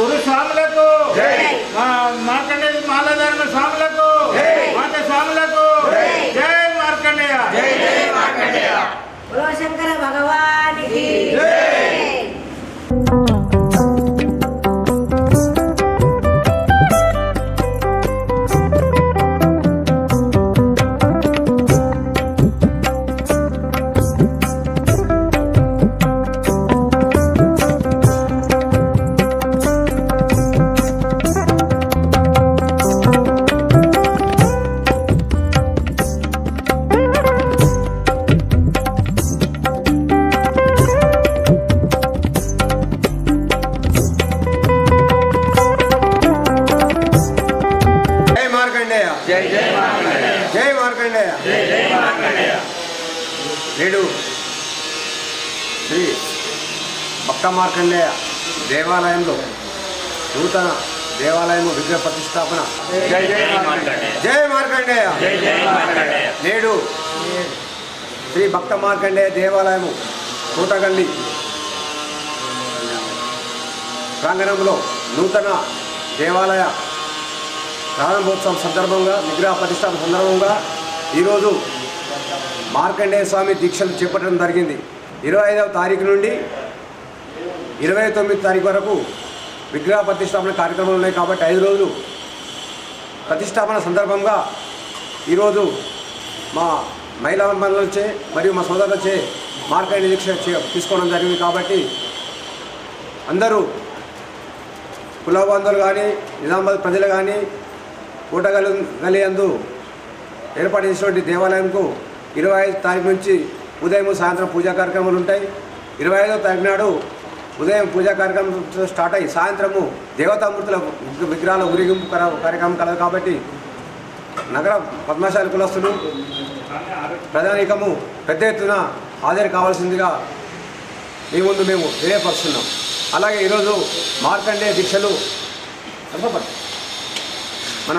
గురు స్వాములకు. మార్కండేయ మాలధర్మ స్వాములకు. మాట స్వాములకు. జై. మార్కండేయ. నేడు శ్రీ భక్త మార్కండేయ దేవాలయంలో నూతన దేవాలయం విగ్రహ ప్రతిష్టాపన. జై జై మార్కండేయ. జై మార్కండేయ. జై జై మార్కండేయ. నేడు శ్రీ భక్త మార్కండేయ దేవాలయము కోటగల్లి ప్రాంగణంలో నూతన దేవాలయ ప్రారంభోత్సవం సందర్భంగా విగ్రహ ప్రతిష్టాపన సందర్భంగా ఈరోజు మార్కండేయ స్వామి దీక్షలు చేపట్టడం జరిగింది. ఇరవై ఐదవ తారీఖు నుండి ఇరవై తొమ్మిది తారీఖు వరకు విగ్రహ ప్రతిష్టాపన కార్యక్రమాలు ఉన్నాయి కాబట్టి ఐదు రోజులు ప్రతిష్టాపన సందర్భంగా ఈరోజు మా మహిళా బంధువులచే మరియు మా సోదరులచే మార్కండ దీక్ష తీసుకోవడం జరిగింది కాబట్టి అందరూ కుల బంధువులు కానీ నిజామాబాద్ ప్రజలు కానీ కూటగలి గలి అందు ఏర్పాటు చేసినటువంటి దేవాలయంకు ఇరవై ఐదు తారీఖు నుంచి ఉదయం సాయంత్రం పూజా కార్యక్రమాలు ఉంటాయి. ఇరవై ఐదో తారీఖు నాడు ఉదయం పూజా కార్యక్రమం స్టార్ట్ అయ్యి సాయంత్రము దేవతామూర్తుల విగ్రహాల ఊరేగింపు కార్యక్రమం కలదు కాబట్టి నగర పద్మశాలి కులస్తులు ప్రధానికము పెద్ద ఎత్తున హాజరు కావాల్సిందిగా మీ ముందు మేము తెలియపరుస్తున్నాం. అలాగే ఈరోజు మార్కండే దీక్షలు మన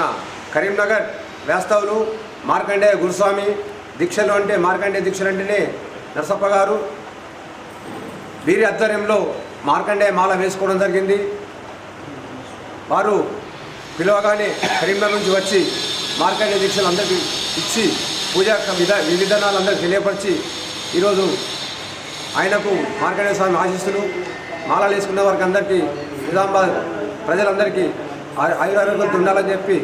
కరీంనగర్ వేస్తవులు మార్కండేయ గురుస్వామి దీక్షలు అంటే మార్కండేయ దీక్షలు అంటేనే నరసప్ప గారు వీరి ఆధ్వర్యంలో మార్కండేయ మాల వేసుకోవడం జరిగింది. వారు పిలవగానే కరీంనగర్ నుంచి వచ్చి మార్కండేయ దీక్షలు అందరికీ ఇచ్చి పూజా విధ విధానాలు అందరికీ తెలియపరిచి ఈరోజు ఆయనకు మార్కండేయ స్వామి ఆశిస్తులు మాలలు వేసుకున్న వారికి అందరికీ నిజామాబాద్ ప్రజలందరికీ ఆయు- ఆయురారోగ్యంతో ఉండాలని చెప్పి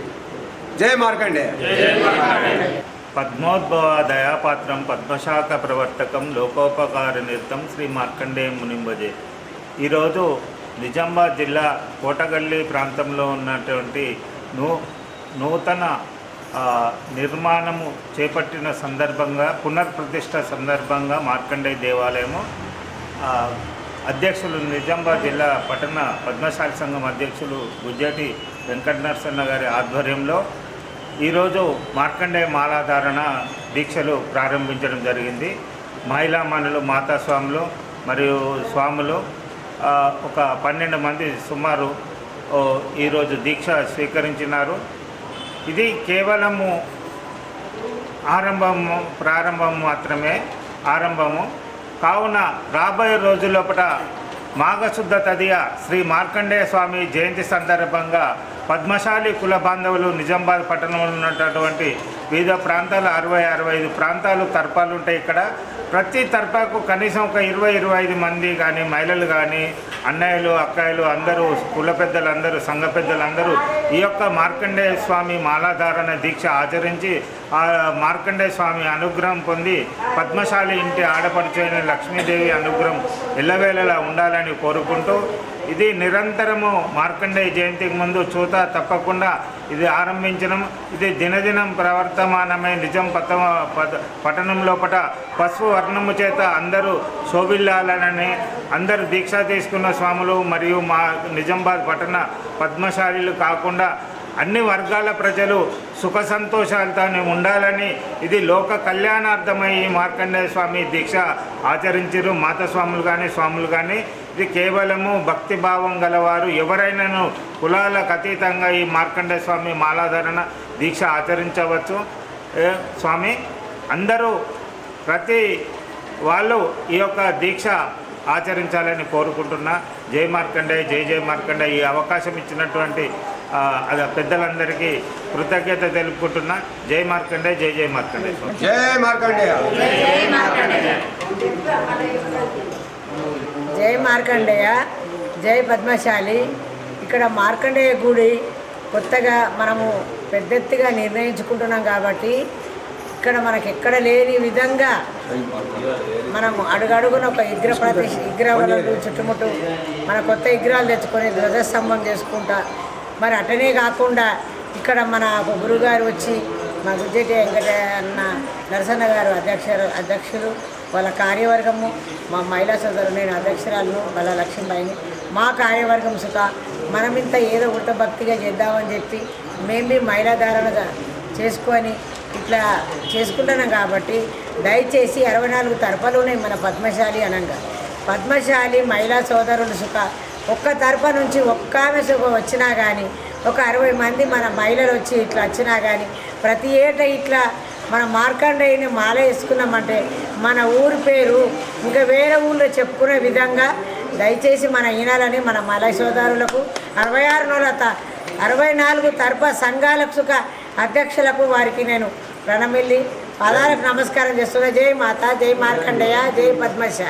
జై మార్కండే పద్మోద్భవ దయాపాత్రం పద్మశాఖ ప్రవర్తకం లోకోపకార నిర్తం శ్రీ మార్కండే మునింబజే. ఈరోజు నిజామాబాద్ జిల్లా కోటగల్లి ప్రాంతంలో ఉన్నటువంటి నూ నూతన నిర్మాణము చేపట్టిన సందర్భంగా పునర్ప్రతిష్ట సందర్భంగా మార్కండేయ దేవాలయము అధ్యక్షులు నిజామాబాద్ జిల్లా పట్టణ పద్మశాఖ సంఘం అధ్యక్షులు గుజ్జటి వెంకట నరసన్న గారి ఆధ్వర్యంలో ఈరోజు మార్కండేయ మాలాధారణ దీక్షలు ప్రారంభించడం జరిగింది. మహిళా మనులు మాతా స్వాములు మరియు స్వాములు ఒక పన్నెండు మంది సుమారు ఈరోజు దీక్ష స్వీకరించినారు. ఇది కేవలము ఆరంభము ప్రారంభం మాత్రమే ఆరంభము. కావున రాబోయే రోజుల్లోపట మాఘశుద్ధ తదియ శ్రీ మార్కండేయ స్వామి జయంతి సందర్భంగా పద్మశాలి కుల బాంధవులు నిజామాబాద్ పట్టణంలో ఉన్నటువంటి వివిధ ప్రాంతాలు అరవై అరవై ఐదు ప్రాంతాలు తర్పాలు ఉంటాయి ఇక్కడ. ప్రతి తర్పాకు కనీసం ఒక ఇరవై ఇరవై ఐదు మంది కానీ మహిళలు కానీ అన్నయ్యలు అక్కాయలు అందరూ కుల పెద్దలు అందరూ సంఘ పెద్దలు అందరూ ఈ యొక్క మార్కండేయ స్వామి మాలాధారణ దీక్ష ఆచరించి ఆ మార్కండేయ స్వామి అనుగ్రహం పొంది పద్మశాలి ఇంటి ఆడపడుచైన లక్ష్మీదేవి అనుగ్రహం ఎల్లవేళలా ఉండాలని కోరుకుంటూ ఇది నిరంతరము మార్కండేయ జయంతికి ముందు చూత తప్పకుండా ఇది ఆరంభించడం. ఇది దినదినం ప్రవర్తమానమై నిజం పత పద- పట్టణం లోపల పసుపు వర్ణము చేత అందరూ శోభిల్లాలని అందరూ దీక్ష తీసుకున్న స్వాములు మరియు మా నిజామాబాద్ పట్టణ పద్మశాలీలు కాకుండా అన్ని వర్గాల ప్రజలు సుఖ సంతోషాలతోనే ఉండాలని ఇది లోక కళ్యాణార్థమై ఈ మార్కండేయ స్వామి దీక్ష ఆచరించారు మాత స్వాములు కానీ స్వాములు కానీ ఇది కేవలము భక్తి భావం గలవారు. ఎవరైనాను కులాలకు అతీతంగా ఈ మార్కండేయ స్వామి మాలాధరణ దీక్ష ఆచరించవచ్చు. స్వామి అందరూ ప్రతి వాళ్ళు ఈ యొక్క దీక్ష ఆచరించాలని కోరుకుంటున్నా. జై మార్కండే జై జై మార్కండే ఈ అవకాశం ఇచ్చినటువంటి అద పెద్దలందరికీ కృతజ్ఞత తెలుపుకుంటున్నా. జై మార్కండే జై జై మార్కండే. జై మార్కండేయ జై మార్కండేయ జై పద్మశాలి. ఇక్కడ మార్కండేయ గుడి కొత్తగా మనము పెద్దెత్తుగా నిర్ణయించుకుంటున్నాం కాబట్టి ఇక్కడ మనకి ఎక్కడ లేని విధంగా మనము అడుగడుగున ఒక విగ్రహ ప్రతిష్ఠ విగ్రహాలను చుట్టుముట్టు మన కొత్త విగ్రహాలు తెచ్చుకొని ధ్వజస్తంభం చేసుకుంటా మరి అటనే కాకుండా ఇక్కడ మన గురుగారు వచ్చి మా గుజ్జటి వెంకట అన్న నరసన్న గారు అధ్యక్షులు అధ్యక్షులు వాళ్ళ కార్యవర్గము మా మహిళా సోదరు నేను అధ్యక్షురాలను వాళ్ళ లక్ష్మీబాయిని మా కార్యవర్గం సుఖ మనమింత ఏదో ఉడత భక్తిగా చేద్దామని చెప్పి మేము బి మహిళా ధారణ చేసుకొని ఇట్లా చేసుకుంటున్నాం కాబట్టి దయచేసి అరవై నాలుగు తరపలునే మన పద్మశాలి అనంగా. పద్మశాలి మహిళా సోదరులు సుఖ ఒక్క తరప నుంచి ఒక్క ఆమె వచ్చినా కానీ ఒక అరవై మంది మన మహిళలు వచ్చి ఇట్లా వచ్చినా కానీ ప్రతి ఏటా ఇట్లా మన మార్కండేయుని మాల వేసుకున్నామంటే మన ఊరి పేరు ఇంకా వేరే ఊళ్ళో చెప్పుకునే విధంగా దయచేసి మన ఈనాలని మన మలై సోదరులకు అరవై ఆరు నెలల అరవై నాలుగు తరప సంఘాలకు సుఖ అధ్యక్షులకు వారికి నేను ప్రణమిల్లి. పదాలకు నమస్కారం చేస్తున్నా. జై మాత జై మార్కండేయ జై పద్మశ